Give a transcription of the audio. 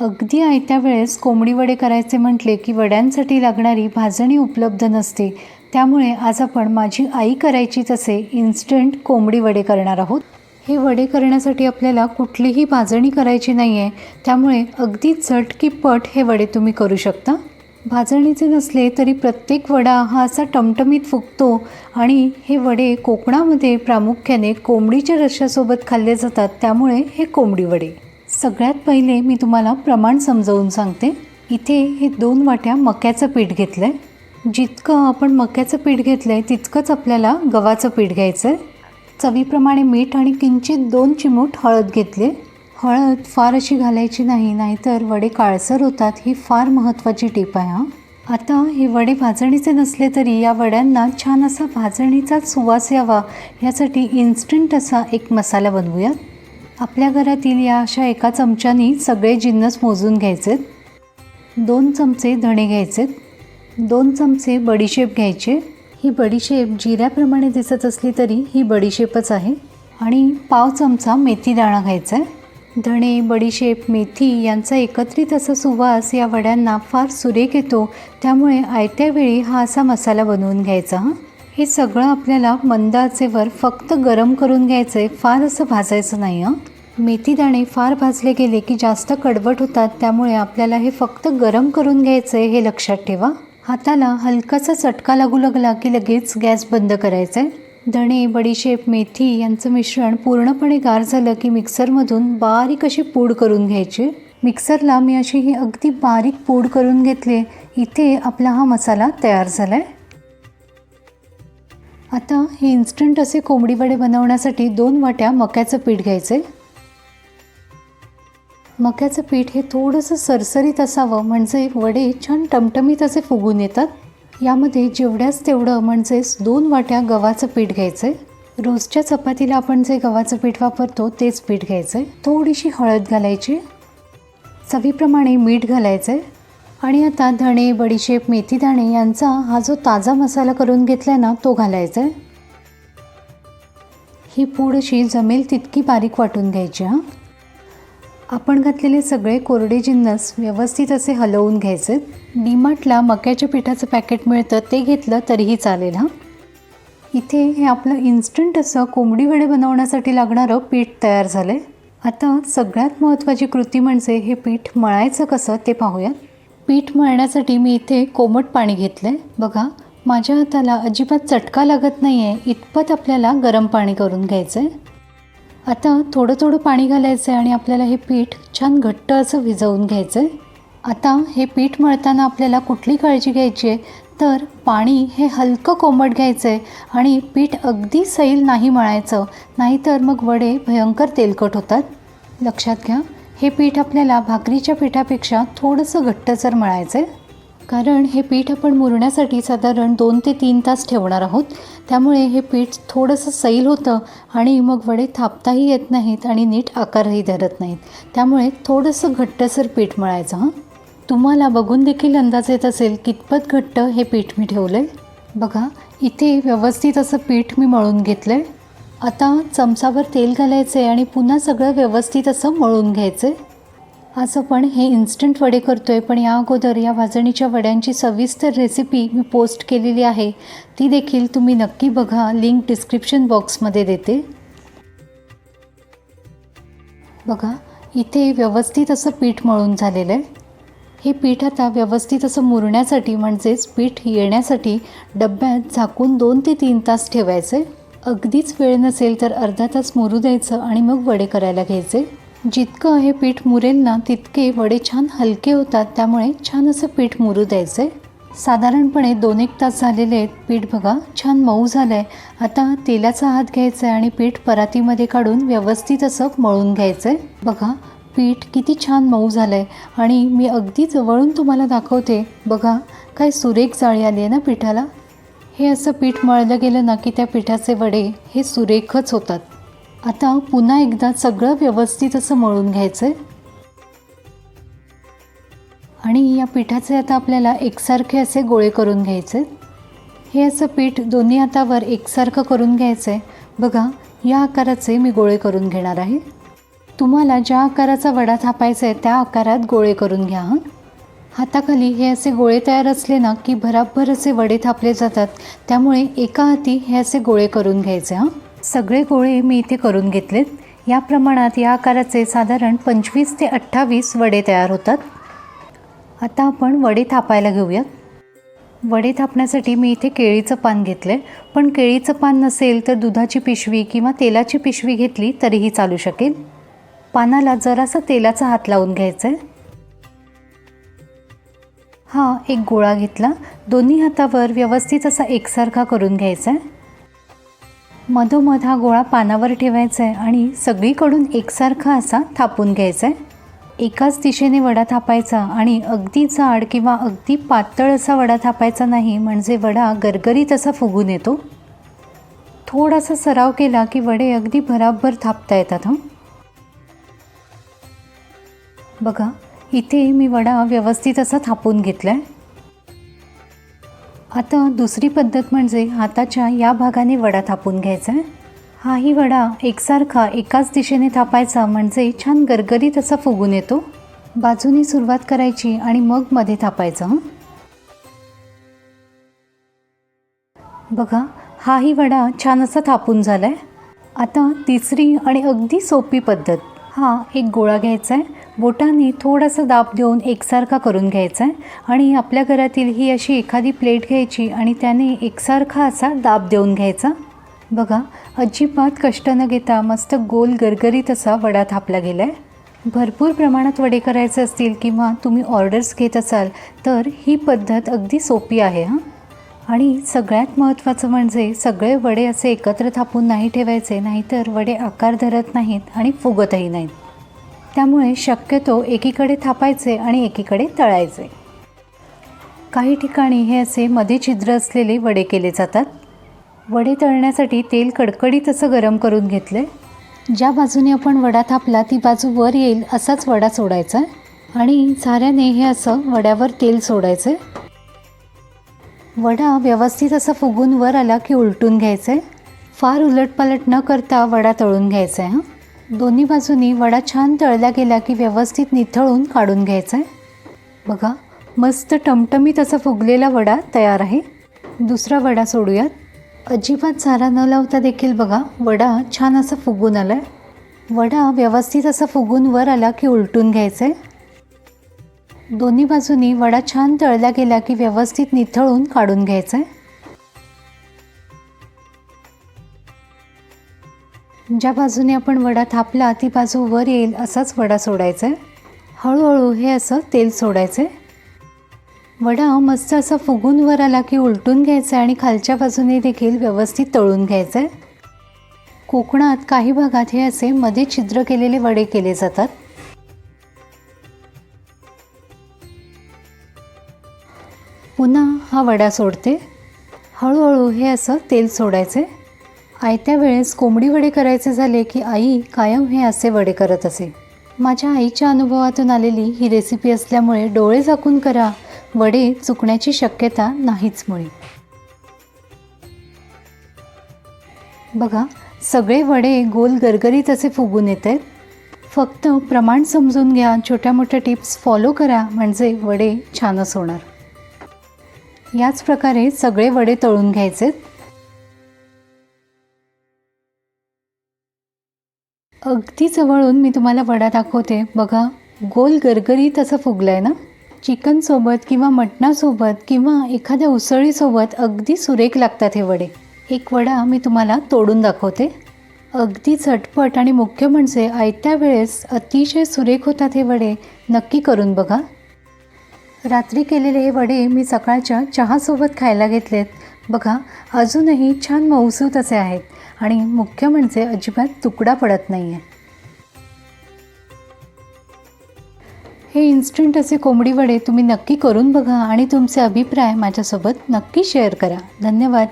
अगदी आयत्या वेळेस कोंबडी वडे करायचे म्हटले की वड्यांसाठी लागणारी भाजणी उपलब्ध नसते. त्यामुळे आज आपण माझी आई करायची तसे इन्स्टंट कोंबडी वडे करणार आहोत. हे वडे करण्यासाठी आपल्याला कुठलीही भाजणी करायची नाही आहे त्यामुळे अगदी चटकीपट हे वडे तुम्ही करू शकता. भाजणीचे नसले तरी प्रत्येक वडा हा असा टमटमीत फुगतो आणि हे वडे कोकणामध्ये प्रामुख्याने कोंबडीच्या रश्श्यासोबत खाल्ले जातात. त्यामुळे हे कोंबडी वडे. सगळ्यात पहिले मी तुम्हाला प्रमाण समजावून सांगते. इथे हे दोन वाट्या मक्याचं पीठ घेतलं आहे जितकं आपण मक्याचं पीठ घेतलं आहे तितकंच आपल्याला गव्हाचं पीठ घ्यायचं आहे चवीप्रमाणे मीठ आणि किंचित दोन चिमूट हळद घेतले. हळद फार अशी घालायची नाही नाहीतर वडे काळसर होतात ही फार महत्त्वाची टीप आहे हां. आता हे वडे भाजणीचे नसले तरी या वड्यांना छान असा भाजणीचा सुवास यावा यासाठी इन्स्टंट असा एक मसाला बनवूयात. आपल्या घरातील या अशा एका चमच्यानी सगळे जिन्नस मोजून घ्यायचेत. दोन चमचे धणे घ्यायचेत. दोन चमचे बडीशेप घ्यायचे. ही बडीशेप जिऱ्याप्रमाणे दिसत असली तरी ही बडीशेपच आहे. आणि पाव चमचा मेथी दाणा घ्यायचा आहे. धणे बडीशेप मेथी यांचा एकत्रित असा सुवास या वड्यांना फार सुरेख येतो. त्यामुळे आयत्या वेळी हा असा मसाला बनवून घ्यायचा हां. हे सगळं आपल्याला मंद आचेवर फक्त गरम करून घ्यायचं आहे फार असं भाजायचं नाही हां. मेथी दाणे फार भाजले गेले की जास्त कडवट होतात त्यामुळे आपल्याला हे फक्त गरम करून घ्यायचं आहे हे लक्षात ठेवा. हाताला हलकासा चटका लागू लागला की लगेच गॅस बंद करायचा आहे धणे बडीशेप मेथी यांचं मिश्रण पूर्णपणे गार झालं की मिक्सरमधून बारीक अशी पूड करून घ्यायची. मिक्सरला मी अशी ही अगदी बारीक पूड करून घेतली. इथे आपला हा मसाला तयार झाला आहे आता हे इन्स्टंट असे कोंबडी वडे बनवण्यासाठी दोन वाट्या मक्याचं पीठ घ्यायचं. आहे मक्याचं पीठ हे थोडंसं सरसरीत असावं म्हणजे वडे छान टमटमीत असे फुगून येतात. यामध्ये जेवढ्याच तेवढं म्हणजेच दोन वाट्या गव्हाचं पीठ घ्यायचं. आहे रोजच्या चपातीला आपण जे गव्हाचं पीठ वापरतो तेच पीठ घ्यायचं. आहे थोडीशी हळद घालायची. चवीप्रमाणे मीठ घालायचं. आहे आणि आता धणे बडीशेप मेथी दाणे यांचा हा जो ताजा मसाला करून घेतला आहे ना तो घालायचा आहे ही पूड अशी जमेल तितकी बारीक वाटून घ्यायची हां. आपण घातलेले सगळे कोरडे जिन्नस व्यवस्थित असे हलवून घ्यायचे. डीमार्टला मक्याच्या पिठाचं पॅकेट मिळतं ते घेतलं तरीही चालेल हां. इथे हे आपलं इन्स्टंट असं कोंबडी वडे बनवण्यासाठी लागणारं पीठ तयार झालं आहे आता सगळ्यात महत्त्वाची कृती म्हणजे हे पीठ मळायचं कसं ते पाहूयात. पीठ मळण्यासाठी मी इथे कोमट पाणी घेतलं आहे बघा माझ्या हाताला अजिबात चटका लागत नाही आहे इतपत आपल्याला गरम पाणी करून घ्यायचं आहे आता थोडं थोडं पाणी घालायचं आहे आणि आपल्याला हे पीठ छान घट्ट असं भिजवून घ्यायचं आहे आता हे पीठ मळताना आपल्याला कुठली काळजी घ्यायची आहे तर पाणी हे हलकं कोमट घ्यायचं आहे आणि पीठ अगदी सैल नाही मळायचं. नाहीतर मग वडे भयंकर तेलकट होतात. लक्षात घ्या हे पीठ आपल्याला भाकरीच्या पिठापेक्षा थोडंसं घट्टसर मळायचं आहे कारण हे पीठ आपण मुरण्यासाठी साधारण दोन ते तीन तास ठेवणार आहोत. त्यामुळे हे पीठ थोडंसं सैल होतं आणि मग वडे थापताही येत नाहीत आणि नीट आकारही धरत नाहीत. त्यामुळे थोडंसं घट्टसर पीठ मळायचं हां? तुम्हाला बघून देखील अंदाज येत असेल कितपत घट्ट हे पीठ मी ठेवलं आहे बघा इथे व्यवस्थित असं पीठ मी मळून घेतलं आहे आता चमचाभर तेल घालायचं आहे आणि पुन्हा सगळं व्यवस्थित असं मळून घ्यायचं आहे आज आपण हे इन्स्टंट वडे करतो आहे पण या अगोदर या भाजणीच्या वड्यांची सविस्तर रेसिपी मी पोस्ट केलेली आहे. ती देखील तुम्ही नक्की बघा लिंक डिस्क्रिप्शन बॉक्समध्ये देते. बघा इथे व्यवस्थित असं पीठ मळून झालेलं आहे. हे पीठ आता व्यवस्थित असं मुरण्यासाठी म्हणजेच पीठ येण्यासाठी डब्यात झाकून दोन ते तीन तास ठेवायचं आहे अगदीच वेळ नसेल तर अर्धा तास मुरू द्यायचं आणि मग वडे करायला घ्यायचे. जितकं हे पीठ मुरेल ना तितके वडे छान हलके होतात त्यामुळे छान असं पीठ मुरू द्यायचं साधारणपणे दोन एक तास झालेले आहेत. पीठ बघा छान मऊ झालं आहे आता तेलाचा हात घ्यायचा आहे आणि पीठ परातीमध्ये काढून व्यवस्थित असं मळून घ्यायचं आहे बघा पीठ किती छान मऊ झालं आहे आणि मी अगदी जवळून तुम्हाला दाखवते. बघा काय सुरेख जाळी आली आहे ना पिठाला. हे असं पीठ मळलं गेलं ना की त्या पिठाचे वडे हे सुरेखच होतात. आता पुन्हा एकदा सगळं व्यवस्थित असं मळून घ्यायचं आहे आणि या पिठाचे आता आपल्याला एकसारखे असे गोळे करून घ्यायचे हे असं पीठ दोन्ही हातावर एकसारखं करून घ्यायचं आहे बघा या आकाराचे मी गोळे करून घेणार आहे. तुम्हाला ज्या आकाराचा वडा थापायचा आहे त्या आकारात गोळे करून घ्या हां. हाताखाली हे असे गोळे तयार असले ना की भराभर असे वडे थापले जातात. त्यामुळे एका हाती हे असे गोळे करून घ्यायचे हां? सगळे गोळे मी इथे करून घेतलेत. या प्रमाणात या आकाराचे साधारण पंचवीस ते अठ्ठावीस वडे तयार होतात. आता आपण वडे थापायला घेऊयात वडे थापण्यासाठी मी इथे केळीचं पान घेतलं आहे पण केळीचं पान नसेल तर दुधाची पिशवी किंवा तेलाची पिशवी घेतली तरीही चालू शकेल. पानाला जरासा तेलाचा हात लावून घ्यायचा आहे हा एक गोळा घेतला. दोन्ही हातावर व्यवस्थित असा एकसारखा करून घ्यायचा. आहे मधोमध हा गोळा पानावर ठेवायचा आहे आणि सगळीकडून एकसारखा असा थापून घ्यायचा आहे. एकाच दिशेने वडा थापायचा आणि अगदी जाड किंवा अगदी पातळ असा वडा थापायचा नाही म्हणजे वडा गरगरीत असा फुगून येतो. थोडासा सराव केला की वडे अगदी भराभर थापता येतात हं. बघा इथे मी वडा व्यवस्थित असा थापून घेतला आहे आता दुसरी पद्धत म्हणजे हाताच्या या भागाने वडा थापून घ्यायचा आहे हाही वडा एकसारखा एकाच दिशेने थापायचा म्हणजे छान गरगरीत असा फुगून येतो. बाजूने सुरुवात करायची आणि मग मध्ये थापायचं बघा हाही वडा छान असा थापून झाला आहे आता तिसरी आणि अगदी सोपी पद्धत. हा एक गोळा घ्यायचा आहे. बोटाने थोडासा दाब देऊन एकसारखा करून घ्यायचा आहे. आणि आपल्या घरातील ही अशी एखादी प्लेट घ्यायची आणि त्याने एकसारखा असा दाब देऊन घ्यायचा. बघा अजिबात कष्ट न घेता मस्त गोल गरगरीत असा वडा थापला गेला आहे भरपूर प्रमाणात वडे करायचे असतील किंवा तुम्ही ऑर्डर्स घेत असाल तर ही पद्धत अगदी सोपी आहे हां. आणि सगळ्यात महत्त्वाचं म्हणजे सगळे वडे असे एकत्र थापून नाही ठेवायचे नाहीतर वडे आकार धरत नाहीत आणि फुगतही नाहीत. त्यामुळे शक्यतो एकीकडे थापायचे आणि एकीकडे तळायचे. काही ठिकाणी हे असे मध्ये छिद्र असलेले वडे केले जातात. वडे तळण्यासाठी तेल कडकडीत असं गरम करून घेतले. ज्या बाजूने आपण वडा थापला ती बाजू वर येईल असाच वडा सोडायचा आणि साऱ्याने हे असं वड्यावर तेल सोडायचं. वडा व्यवस्थित असा फुगून वर आला की उलटून घ्यायचं आहे फार उलटपालट न करता वडा तळून घ्यायचा आहे हां. दोन्ही बाजूनी वडा छान तळला गेला की व्यवस्थित निथळून काढून घ्यायचा आहे बघा मस्त टमटमीत असा फुगलेला वडा तयार आहे. दुसरा वडा सोडूयात. अजिबात चारा न लावता देखील बघा वडा छान असा फुगून आला आहे वडा व्यवस्थित असा फुगून वर आला की उलटून घ्यायचा आहे दोन्ही बाजूनी वडा छान तळला गेला की व्यवस्थित निथळून काढून घ्यायचा आहे ज्या बाजूने आपण वडा थापला ती बाजू वर येईल असाच वडा सोडायचा आहे हळूहळू हे असं तेल सोडायचं आहे वडा मस्त असा फुगून वर आला की उलटून घ्यायचा आहे आणि खालच्या बाजूने देखील व्यवस्थित तळून घ्यायचं आहे कोकणात काही भागात हे असे मध्ये छिद्र केलेले वडे केले जातात. पुन्हा हा वडा सोडते. हळूहळू हे असं तेल सोडायचे. आयत्या वेळेस कोंबडी वडे करायचे झाले की आई कायम हे असे वडे करत असे. माझ्या आईच्या अनुभवातून आलेली ही रेसिपी असल्यामुळे डोळे झाकून करा. वडे चुकण्याची शक्यता नाहीच मुळे. बघा सगळे वडे गोल गरगरीत असे फुगून येत. आहेत फक्त प्रमाण समजून घ्या. छोट्या मोठ्या टिप्स फॉलो करा. म्हणजे वडे छानच होणार याच प्रकारे सगळे वडे तळून घ्यायचे. अगदी जवळून मी तुम्हाला वडा दाखवते. बघा गोल गरगरीत असं फुगलं आहे ना चिकनसोबत किंवा मटणासोबत किंवा एखाद्या उसळीसोबत अगदी सुरेख लागतात हे वडे. एक वडा मी तुम्हाला तोडून दाखवते. अगदी झटपट आणि मुख्य म्हणजे आयत्या वेळेस अतिशय सुरेख होतात हे वडे. नक्की करून बघा. रात्री केलेले हे वडे मी सकाळच्या चहासोबत खायला घेतलेत. बघा अजूनही छान मऊसूत असे आहेत आणि मुख्य म्हणजे अजिबात तुकडा पडत नाही आहे हे इन्स्टंट असे कोंबडी वडे तुम्ही नक्की करून बघा आणि तुमचे अभिप्राय माझ्यासोबत नक्की शेअर करा. धन्यवाद.